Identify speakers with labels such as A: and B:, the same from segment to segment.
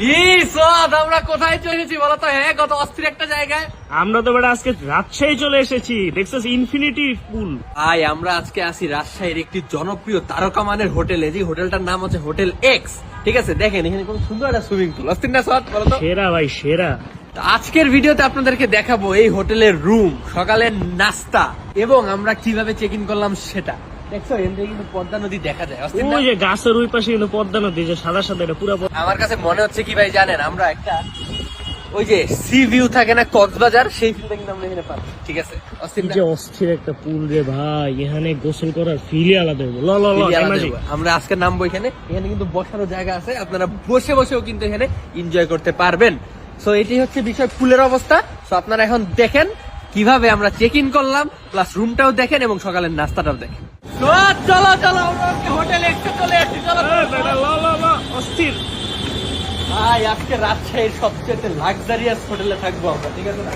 A: আমরা কোথায় চলে এসেছি বলতো হ্যাঁ কত অস্থির একটা জায়গায়।
B: আমরা তো বেটা আজকে রাজশাহী চলে এসেছি। দেখছিস ইনফিনিটি পুল
A: ভাই আমরা আজকে আসি রাজশাহীর একটি জনপ্রিয় তারকা মানের হোটেলে। যে হোটেলটার নাম হচ্ছে হোটেল এক্স ঠিক আছে? দেখেন এখানে কোন সুন্দর একটা সুইমিং পুল অস্থির না বলতো
B: সেরা ভাই সেরা।
A: আজকের ভিডিওতে আপনাদেরকে দেখাবো এই হোটেলের রুম সকালের নাস্তা এবং আমরা কীভাবে চেক ইন করলাম সেটা। দেখছ এখান কিন্তু পদ্মা নদী দেখা যায়।
B: ওই যে গাছের ওই পাশে কিন্তু পদ্মা নদী যে সাদা সাদা এটা পুরো
A: আমার কাছে মনে হচ্ছে কি ভাই জানেন আমরা একটা ওই যে সি ভিউ থাকে না কক্সবাজার সেই ফিলটা কিন্তু আমরা এখানে পাচ্ছি ঠিক আছে? অস্থির
B: যে অস্থির একটা পুল রে ভাই এখানে গোসল করার ফিলই আলাদা ল ল।
A: আমরা আজকে নামবো এখানে। এখানে কিন্তু বসারও জায়গা আছে আপনারা বসে বসেও কিন্তু এখানে এনজয় করতে পারবেন। সো এটি হচ্ছে বিষয় পুলের অবস্থা। সো আপনারা এখন দেখেন কীভাবে আমরা চেক ইন করলাম প্লাস রুমটাও দেখেন এবং সকালের নাস্তাটাও দেখেন। চলো চলো হোটেল একটু চলে আসছি চলো
B: এ, বেটা, ল ল ল অস্থির।
A: ভাই আজকে রাজশাহীর সবচেয়ে লাক্সারিয়াস হোটেলে থাকব আমরা ঠিক আছে না?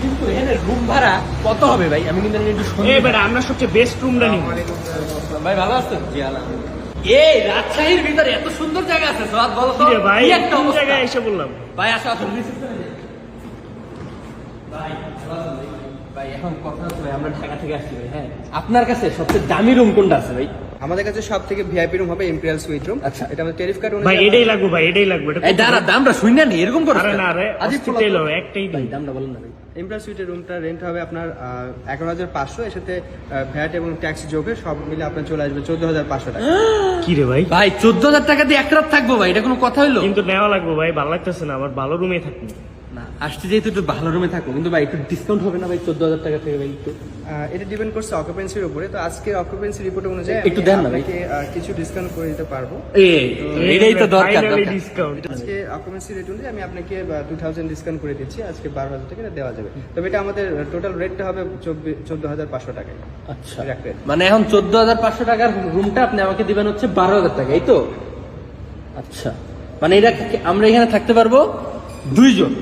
A: কিন্তু এখানে রুম ভাড়া কত হবে ভাই? আমি কিন্তু একটু শুনি
B: বেটা আমরা সবচেয়ে বেস্ট রুমটা নিব।
A: ভাই ভালো আছেন? জি এই রাজশাহীর ভিতরে এত সুন্দর জায়গা আছে সোহাদ বলো তো।
B: ভাই
A: একটা
B: জায়গায় এসে বললাম?
A: ভাই আসো আসো reception এ যাই। ভাই ভালো আছেন ভাই? ভাই এখন কথা হচ্ছে ভাই আমরা ঢাকা থেকে আসছি ভাই হ্যাঁ। আপনার কাছে সবচেয়ে দামি রুম কোনটা আছে ভাই?
C: আমাদের কাছে সব থেকে ভিআইপি রুম হবে ইম্পেরিয়াল সুইট রুম
A: আচ্ছা।
C: এটা আমাদের টেরিফ কার্ড
B: ভাই এটাই লাগবে ভাই এটাই লাগবে। এটা
A: দাঁড়া দামটা শুনি না এরকম করে
B: আরে না রে। হবে, একটাই
A: ভাই দামটা বলেন না ভাই।
C: সুইটের রুমটা রেন্ট হবে আপনার এগারো হাজার পাঁচশো এর সাথে ভ্যাট এবং ট্যাক্স যোগে সব মিলে আপনার চলে আসবে চোদ্দ হাজার পাঁচশো টাকা।
B: কি রে ভাই?
A: ভাই চোদ্দ হাজার টাকা দিয়ে এক রাত থাকব ভাই এটা কোনো কথা হইল?
B: কিন্তু নেওয়া লাগবে ভাই ভালো লাগতেছে না আমার ভালো রুমে থাকব।
A: আসতে যেহেতু একটু ভালো রুমে থাকো কিন্তু ভাই একটু ডিসকাউন্ট হবে না ভাই চোদ্দ হাজার টাকা থেকে ভাই একটু?
C: এটা ডিপেন্ড করছে অকুপেন্সির উপরে। তো আজকের অকুপেন্সি রিপোর্ট অনুযায়ী
A: একটু দেন না ভাই।
C: কিছু ডিসকাউন্ট করে দিতে পারব।
A: এটাই তো দরকার।
B: ডিসকাউন্ট
C: আজকে অকুপেন্সি রেট অনুযায়ী আমি আপনাকে টু থাউজেন্ড ডিসকাউন্ট করে দিচ্ছি। আজকে বারো হাজার টাকা দেওয়া যাবে। তবে এটা আমাদের টোটাল রেটটা হবে চোদ্দ হাজার পাঁচশো টাকায়।
A: আচ্ছা। মানে এখন চোদ্দ হাজার পাঁচশো টাকার রুমটা আপনি আমাকে দিবেন হচ্ছে বারো হাজার টাকা এই তো? আচ্ছা। মানে এটা আমরা এখানে থাকতে পারব দুইজন।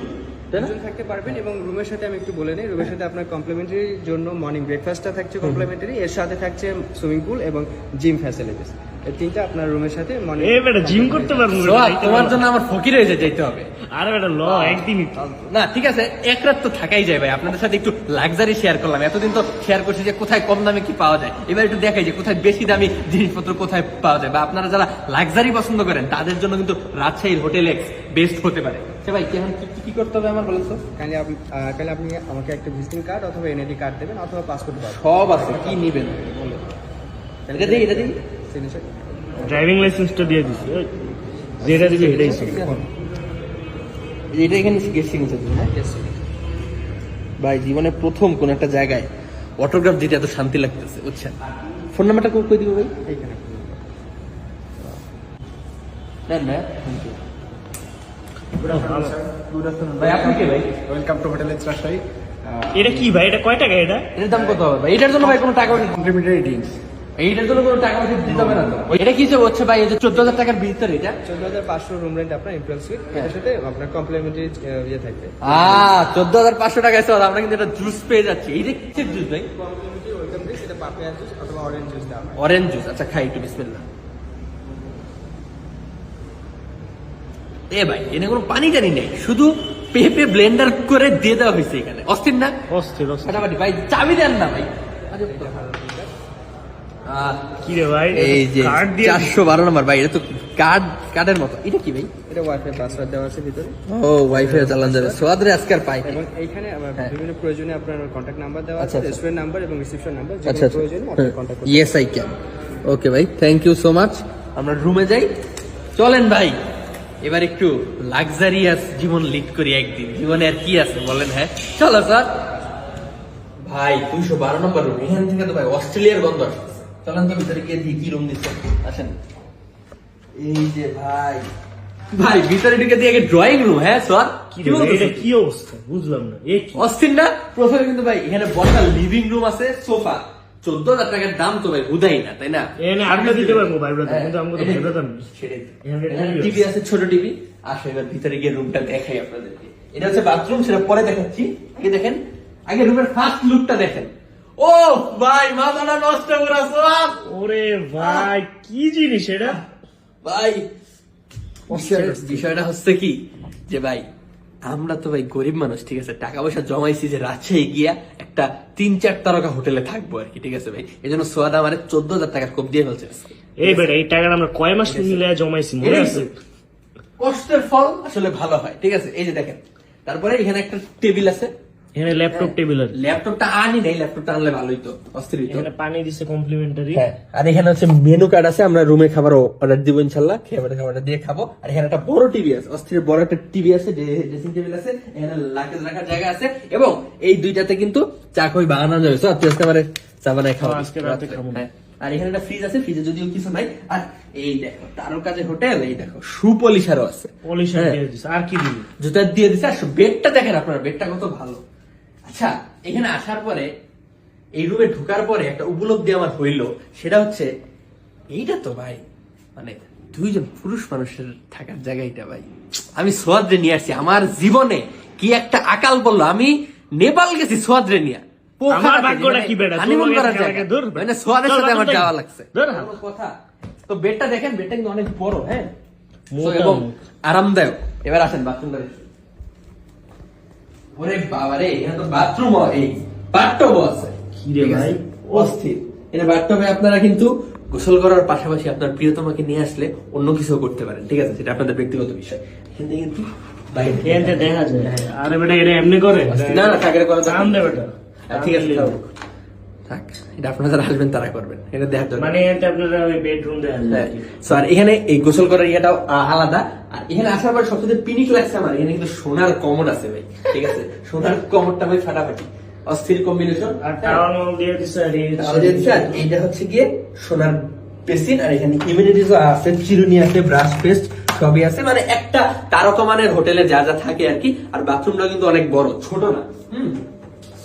C: দুজন থাকতে পারবেন এবং রুমের সাথে আমি একটু বলে নিই। রুমের সাথে আপনার কমপ্লিমেন্টারি জন্য মর্নিং ব্রেকফাস্টটা থাকছে কমপ্লিমেন্টারি এর সাথে থাকছে সুইমিং পুল এবং জিম ফ্যাসিলিটিস এই তিনটা আপনার রুমের সাথে মর্নিং
B: এ বেটা জিম করতে পারব
A: তোমার জন্য আমার ফকির হয়ে যেতে হবে।
B: আরে বেটা ল একদিনই।
A: না ঠিক আছে এক রাত তো থাকাই যায় ভাই। আপনাদের সাথে একটু লাক্সারি শেয়ার করলাম। এতদিন তো শেয়ার করছি যে কোথায় কম দামে কি পাওয়া যায়। এবার একটু দেখাই যে কোথায় বেশি দামি জিনিসপত্র কোথায় পাওয়া যায়। বা আপনারা যারা লাক্সারি পছন্দ করেন তাদের জন্য কিন্তু রাজশাহীর হোটেল এক্স বেস্ট হতে পারে। সে ভাই কেমন কি- কি- কি করতে হবে আমার বলেন তো?
C: কাইন্ডলি আপনি কাইন্ডলি আপনি আমাকে একটা ভিজিটিং কার্ড অথবা এনআইডি কার্ড দেবেন অথবা পাসপোর্ট কার্ড।
A: সব আছে কি নিবেন? এটা দিই এটা দিই
B: ড্রাইভিং লাইসেন্সটা দিয়ে দিছি ওই, যেটা দিবি এটাই
A: এটা এখানে সিগনেচার হ্যাঁ? ভাই জীবনে প্রথম কোন একটা জায়গায় অটোগ্রাফ দিতে এত শান্তি লাগতেছে বুঝছেন? ফোন নাম্বারটা কই দিব ভাই?
C: এইখানে।
A: নেন না thank you।
B: ও, ভালো।
A: ভাই আপনি কে ভাই?
D: ওয়েলকাম টু হোটেল রাজশাহী
B: এটা কি ভাই? এটা কয় টাকা এটা?
A: এটার দাম কত হবে ভাই? এটার জন্য ভাই কোনো টাকা
D: কমপ্লিমেন্টারি ড্রিঙ্কস
A: এইটার জন্য কোনো টাকা পয়সা দিতে হবে না তো? এটা কি যে হচ্ছে ভাই? এই যে চোদ্দ হাজার টাকার ভিতরে এটা?
C: চোদ্দ হাজার পাঁচশো রুম রেন্ট আপনার সুইট এটার সাথে আপনার কমপ্লিমেন্টারি ইয়ে থাকবে।
A: আহ চোদ্দ হাজার পাঁচশো টাকা এসে আমরা কিন্তু এটা জুস পেয়ে যাচ্ছি। জুস ভাই?
C: কমপ্লিমেন্টারি ওয়েলকাম ড্রিঙ্কস এটা পাপিয়া জুস অথবা অরেঞ্জ জুস
A: অরেঞ্জ জুস আচ্ছা খাই একটু বিসমিল্লাহ। এ ভাই এনে কোনো পানি জানি নেই শুধু পেঁপে ব্লেন্ডার করে দিয়ে দেওয়া হয়েছে এখানে। অস্থির না?
B: অস্থির অস্থির।
A: ফাটাফাটি ভাই চাবি দেন না ভাই। আহ,
B: কি রে ভাই
A: এই যে চারশো বারো নম্বর ভাই এটা তো কার্ড কার্ডের মতো। এটা কি ভাই?
C: এটা ওয়াইফাই পাসওয়ার্ড দেওয়া আছে ভিতরে।
A: ও ওয়াইফাই চালান যাবে। সোয়াদরে আজকে আর পাই।
C: এবং এইখানে আবার
A: হ্যাঁ।
C: বিভিন্ন প্রয়োজনে আপনার কন্ট্যাক্ট নাম্বার দেওয়া
A: আচ্ছা,
C: আছে। রেস্টুরেন্ট নাম্বার এবং রিসেপশন নাম্বার
A: আচ্ছা
C: আপনি কন্ট্যাক্ট করতে
A: ইয়েস আই ক্যান ওকে ভাই থ্যাংক ইউ সো মাচ আমরা রুমে যাই। চলেন ভাই। এবার একটু লাক্সারিয়াস জীবন লিড করি একদিন। জীবনে আর কি আছে বলেন হ্যাঁ? চলো স্যার। ভাই দুইশো বারো নম্বর রুম এখান থেকে তো ভাই অস্ট্রেলিয়ার গন্ধ আসছে চলেন তো ভিতরে গিয়ে দেখি কি রুম দিচ্ছে। আসেন। এই যে ভাই। ভাই ভিতরে ঢুকে দিয়ে ড্রয়িং রুম হ্যাঁ স্যার?
B: কি অবস্থা? বুঝলাম না।
A: অস্থির না? প্রথমে কিন্তু ভাই এখানে বসার লিভিং রুম আছে সোফা। চোদ্দ হাজার টাকার দাম তো ভাই হুদাই না তাই না?
B: এখানে দিতে পারব ভাই ব্রাদার
A: হ্যাঁ,
B: কিন্তু আমাকে তো ভাই ব্রাদার TV
A: টিভি আছে ছোট টিভি। আসো এবার ভিতরে গিয়ে রুমটা দেখাই আপনাদেরকে। এটা হচ্ছে বাথরুম সেটা পরে দেখাচ্ছি। আগে দেখেন আগে রুমের ফার্স্ট লুকটা দেখেন। ও ভাই মাথাটা নষ্ট করে
B: ওরে ভাই কি জিনিস এটা?
A: ভাই বিষয়টা হচ্ছে কি? যে ভাই আমরা তো ভাই গরিব মানুষ ঠিক আছে? টাকা পয়সা জমাইছি যে রাজশাহী গিয়া একটা তিন চার তারকা হোটেলে থাকব আর কি ঠিক আছে ভাই? এই জন্য সোয়াদ আমার চোদ্দ হাজার টাকার কোপ দিয়ে ফেলছে।
B: এই বেটা এই টাকাটা আমরা কয় মাস মিলে জমাইছি মনে আছে?
A: কষ্টের ফল আসলে ভালো হয় ঠিক আছে? এই যে দেখেন তারপরে এখানে একটা টেবিল আছে
B: এখানে ল্যাপটপ টেবিল আছে।
A: ল্যাপটপটা আনি নাই ল্যাপটপটা আনলে ভালোই তো অস্থির হইতো।
B: এখানে পানি দিছে কমপ্লিমেন্টারি
A: হ্যাঁ আর এখানে হচ্ছে মেনু কার্ড আছে আমরা রুমে খাবার অর্ডার দিব ইনশাল্লাহ খাবার খাবারটা দিয়ে খাব। আর এখানে একটা বড় টিভি আছে অস্থির বড় একটা টিভি আছে ড্রেসিং টেবিল আছে এখানে লাকেজ রাখার জায়গা আছে এবং এই দুইটাতে কিন্তু চা কই বানানো যাবে তো তুই আজকে আমারে চা বানাই খাওয়া
B: হ্যাঁ, আজকে রাতে খাব।
A: হ্যাঁ। আর এখানে একটা ফ্রিজ আছে ফ্রিজে যদিও কিছু নাই আর এই দেখো তারও কাজে হোটেল এই দেখো সুপলিশারও আছে।
B: পলিশার
A: হ্যাঁ।
B: দিয়ে দিছে আর কি দিবি?
A: জুতা দিয়ে দিছে আর বেডটা দেখেন আপনার বেডটা কত ভালো। আচ্ছা এখানে আসার পরে এই রুমে ঢোকার পরে একটা উপলব্ধি আমার হইল সেটা হচ্ছে এইটা তো ভাই মানে দুইজন পুরুষ মানুষের থাকার জায়গা এটা ভাই। আমি সোয়াদ্রে নিয়ে আসছি আমার জীবনে কি একটা আকাল বলল আমি নেপাল গেছি সোয়াদ্রে নিয়ে। মানে। মানে তো বেডটা দেখেন বেডটা কিন্তু অনেক বড় হ্যাঁ? আরামদায়ক। এবার আসেন বাথরুমটা দেখি। বাবা রে এখানে তো বাথরুম এই বাথটবও আছে।
B: কি রে ভাই?
A: অস্থির। এটা বাথটবে আপনারা কিন্তু গোসল করার পাশাপাশি আপনার প্রিয়তমাকে নিয়ে আসলে অন্য কিছু করতে পারেন ঠিক আছে? সেটা আপনাদের ব্যক্তিগত বিষয়। এখান থেকে কিন্তু
B: দেখা যায়। আরে বেটা এটা এমনি করে?
A: না না চাকরি করা ঠিক আছে থাক। এটা আপনারা যারা আসবেন তারা করবেন। এটা দেখার জন্য।
B: মানে এতে আপনারা ওই বেডরুম দেখা যায়
A: আর এখানে এই গোসল করার ইয়েটাও আলাদা। আর এখানে আসার পর সবচেয়ে পিনিক লাগছে আমার। এখানে কিন্তু সোনার কমর আছে ভাই ঠিক আছে? সোনার কমরটা ভাই ফাটাফাটি। অস্থির কম্বিনেশন
B: আর দিয়ে দিছে আর এই
A: এইটা হচ্ছে গিয়ে সোনার বেসিন আর এখানে ইমিউনিটিস আছে চিরুনি আছে ব্রাশ পেস্ট সবই আছে। মানে একটা তারকা মানের হোটেলে যা যা থাকে আর কি। আর বাথরুমটা কিন্তু অনেক বড় ছোট না। হুম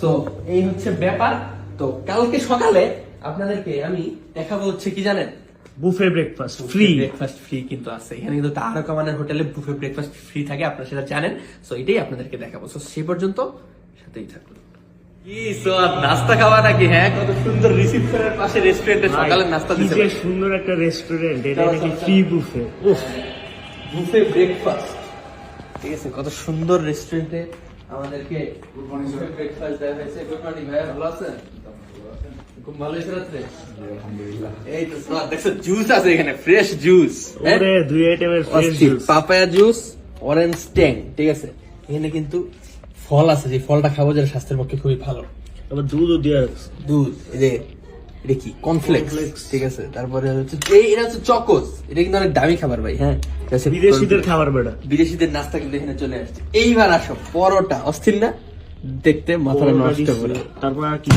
A: তো এই হচ্ছে ব্যাপার। তো কালকে সকালে আপনাদেরকে আমি দেখাবো হচ্ছে কি জানেন?
B: Buffet breakfast free
A: breakfast free কিন্তু আছে। এখানে কিন্তু তারকা মানের হোটেলে বুফে ব্রেকফাস্ট ফ্রি থাকে আপনারা সেটা জানেন। সো এটাই আপনাদেরকে দেখাবো। সো সেই পর্যন্ত সাথেই থাকুন। নাস্তা খাওয়া নাকি? হ্যাঁ কত সুন্দর রিসিপশনের পাশে রেস্টুরেন্টে সকালে নাস্তা
B: কি সুন্দর একটা রেস্টুরেন্ট এটা নাকি ফ্রি বুফে
A: বুফে ব্রেকফাস্ট ঠিক আছে কত সুন্দর রেস্টুরেন্টে আমাদেরকে ব্রেকফাস্ট দেওয়া হয়েছে গুড মর্নিং ভাইয়া ভালো আছেন? খুব ভালো হয়েছে রাত্রে? এই তো সোয়াদ দেখছ জুস আছে এখানে ফ্রেশ জুস
B: ওরে দুই আইটেমের ফ্রেশ
A: অস্থির পাপায়া জুস অরেঞ্জ ট্যাং ঠিক আছে? এখানে কিন্তু ফল আছে যে ফলটা খাব যেটা স্বাস্থ্যের পক্ষে খুবই ভালো।
B: আবার দুধও দেওয়া
A: দুধ এই যে এটা কি?
B: Cornflakes।
A: ঠিক আছে? তারপরে হচ্ছে এই এটা হচ্ছে চকোস এটা কিন্তু অনেক দামি খাবার ভাই হ্যাঁ?
B: বিদেশিদের খাবার বেটা।
A: বিদেশিদের নাস্তা কিন্তু এখানে চলে আসছে। এইবার আসো পরোটা অস্থির না? দেখতে মাথাটা নষ্ট করে।
B: তারপর আর কি?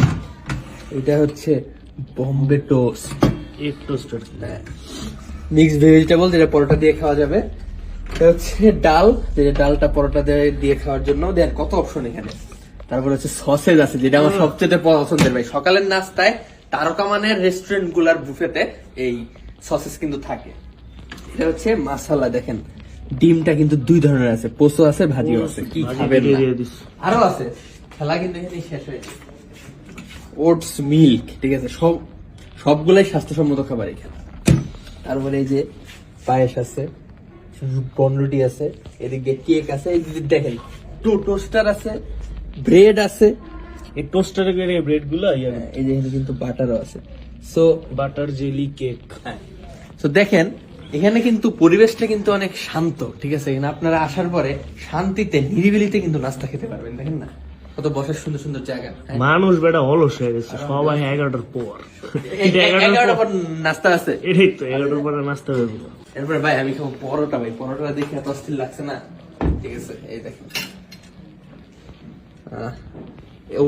A: এটা হচ্ছে বম্বে টোস্ট।
B: এক টোস্টার
A: মিক্সড ভেজিটেবল যেটা পরোটা দিয়ে খাওয়া যাবে। এটা হচ্ছে ডাল যেটা ডালটা পরোটা দিয়ে দিয়ে খাওয়ার জন্য। দেন কত অপশন এখানে? তারপর হচ্ছে সসেজ আছে যেটা আমার সবচেয়ে পছন্দের ভাই। সকালের নাস্তায় তারকা মানের রেস্টুরেন্টগুলার বুফেতে এই সসেজ কিন্তু থাকে। এটা হচ্ছে মাসালা দেখেন। ডিমটা কিন্তু দুই ধরনের আছে। পোস্ত আছে ভাজিও আছে। কি খাবেন। আরও আছে। খেলা কিন্তু এখানে শেষ হয়েছে ওটস মিল্ক ঠিক আছে? সব সবগুলাই স্বাস্থ্যসম্মত খাবার এখানে তারপরে এই যে পায়েস আছে বনরুটি আছে এদিকে কেক আছে দেখেন টু টোস্টার আছে ব্রেড আছে।
B: এই টোস্টারে করে ব্রেডগুলো
A: এই যে এখানে কিন্তু বাটারও আছে। So
B: butter jelly cake.
A: তো দেখেন এখানে কিন্তু পরিবেশটা কিন্তু অনেক শান্ত ঠিক আছে? এখানে আপনারা আসার পরে শান্তিতে নিরিবিলিতে কিন্তু নাস্তা খেতে পারবেন দেখেন না? কত বসার সুন্দর সুন্দর জায়গা।
B: মানুষ বেটা অলস হয়ে গেছে সবাই এগারোটার পর। এগারোটার পর
A: নাস্তা আছে।
B: এটাই তো এগারোটার পরে নাস্তা হয়ে গেল
A: এরপরে ভাই আমি খাব পরোটা ভাই পরোটা দেখে এত অস্থির লাগছে না। ঠিক আছে এই দেখেন।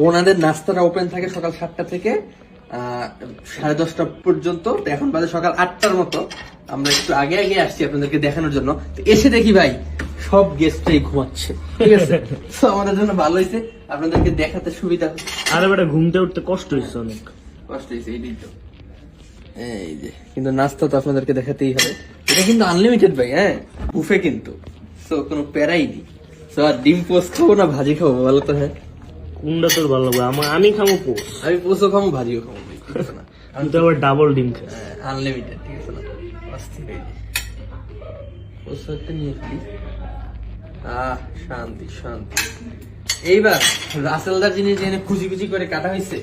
A: ওনাদের নাস্তাটা ওপেন থাকে সকাল সাতটা থেকে আহ, সাড়ে দশটা পর্যন্ত। এখন বাজে সকাল আটটার মতো। আমরা একটু আগে আগে আসছি আপনাদেরকে দেখানোর জন্য। এসে দেখি ভাই সব গেস্টরাই ঘুমাচ্ছে। ঠিক আছে? তো আমাদের জন্য ভালো হয়েছে। আপনাদেরকে দেখাতে সুবিধা হচ্ছে
B: আরে বেটা ঘুমতে উঠতে কষ্ট হচ্ছে অনেক।
A: কষ্ট হয়েছে এই তো এই যে কিন্তু নাস্তা তো আপনাদেরকে দেখাতেই হবে। এটা কিন্তু আনলিমিটেড ভাই হ্যাঁ? বুফে কিন্তু। তো কোনো প্যারাই নেই। তো আর ডিম পোস্ট খাব না ভাজি খাব বলো তো হ্যাঁ?
B: কোনটা তোর ভালো লাগবে? আমার আমি খাব পোস
A: আমি পোস্টও খাব ভাজিও খাব ঠিক আছে
B: আবার ডাবল ডিম খাই।
A: আনলিমিটেড ঠিক আছে না? অস্থির এই যে। প্রস্তুতি নিয়ে ফেলি। আহ শান্তি শান্তি। এইবার রাসেলদার জিনিস যেখানে কুচি কুচি করে কাটা হয়েছে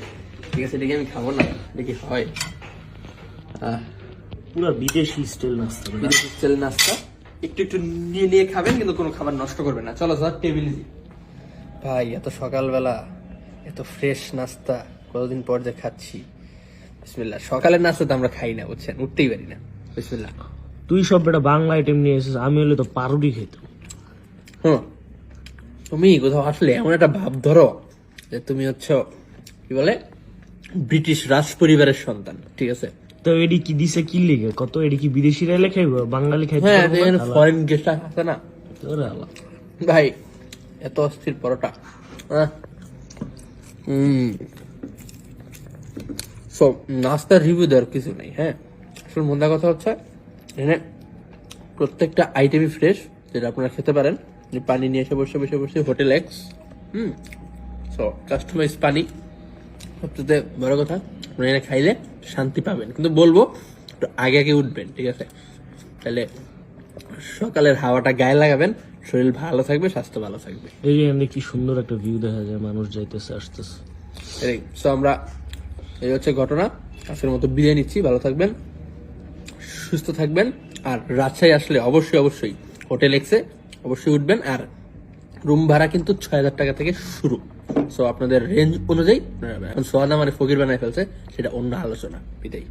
A: ঠিক আছে এটাকে আমি খাব না দেখি হয়। আহ
B: পুরো বিদেশি স্টাইল নাস্তা ভাই।
A: বিদেশি স্টাইল নাস্তা। একটু একটু নিয়ে নিয়ে খাবেন কিন্তু কোনো খাবার নষ্ট করবেন না। চলো স্যার টেবিল ভাই এত সকালবেলা এত ফ্রেশ নাস্তা কতদিন পর যে খাচ্ছি। বিসমিল্লাহ সকালের নাস্তা তো আমরা খাই না বুঝছেন? উঠতেই পারি না। বিসমিল্লাহ।
B: তুই সব বেটা বাংলা আইটেম নিয়ে এসেছিস আমি হলে তো পারুটি খেতাম।
A: হুম। তুমি কোথাও আসলে এমন একটা ভাব ধরো যে তুমি হচ্ছ কি বলে ব্রিটিশ রাজ পরিবারের সন্তান ঠিক আছে?
B: তো এডি কি দিছে কি লিখে? কত? এডি কি বিদেশিরা এলে খাইবো বাঙালি খাইতে
A: হ্যাঁ ফরেন গেস্ট আছে না?
B: তোরে
A: ভাই এত অস্থির পরোটা। হুম। সো নাস্তার রিভিউ দেওয়ার কিছু নেই হ্যাঁ? আসলে মন্দা কথা হচ্ছে এখানে প্রত্যেকটা আইটেমই ফ্রেশ যেটা আপনারা খেতে পারেন। পানি নিয়ে এসে বসে বসে বসে হোটেল এক্স হুম? সো কাস্টমাইজ পানি। সবচেয়ে বড় কথা আপনারা এখানে খাইলে শান্তি পাবেন। কিন্তু বলব একটু আগে আগে উঠবেন ঠিক আছে? তাহলে সকালের হাওয়াটা গায়ে লাগাবেন শরীর ভালো থাকবে স্বাস্থ্য ভালো থাকবে।
B: এই যে কি সুন্দর একটা ভিউ দেখা যায় মানুষ যাইতেছে আসতেছে।
A: এই সো আমরা এই হচ্ছে ঘটনা। আজকের মতো বিদায় নিচ্ছি ভালো থাকবেন সুস্থ থাকবেন। আর রাজশাহী আসলে অবশ্যই অবশ্যই হোটেল এক্সে অবশ্যই উঠবেন। আর রুম ভাড়া কিন্তু ছয় হাজার টাকা থেকে শুরু। সো আপনাদের রেঞ্জ অনুযায়ী আপনারা মানে ফকির বানায় ফেলছে, সেটা অন্য আলোচনা। বিদায়।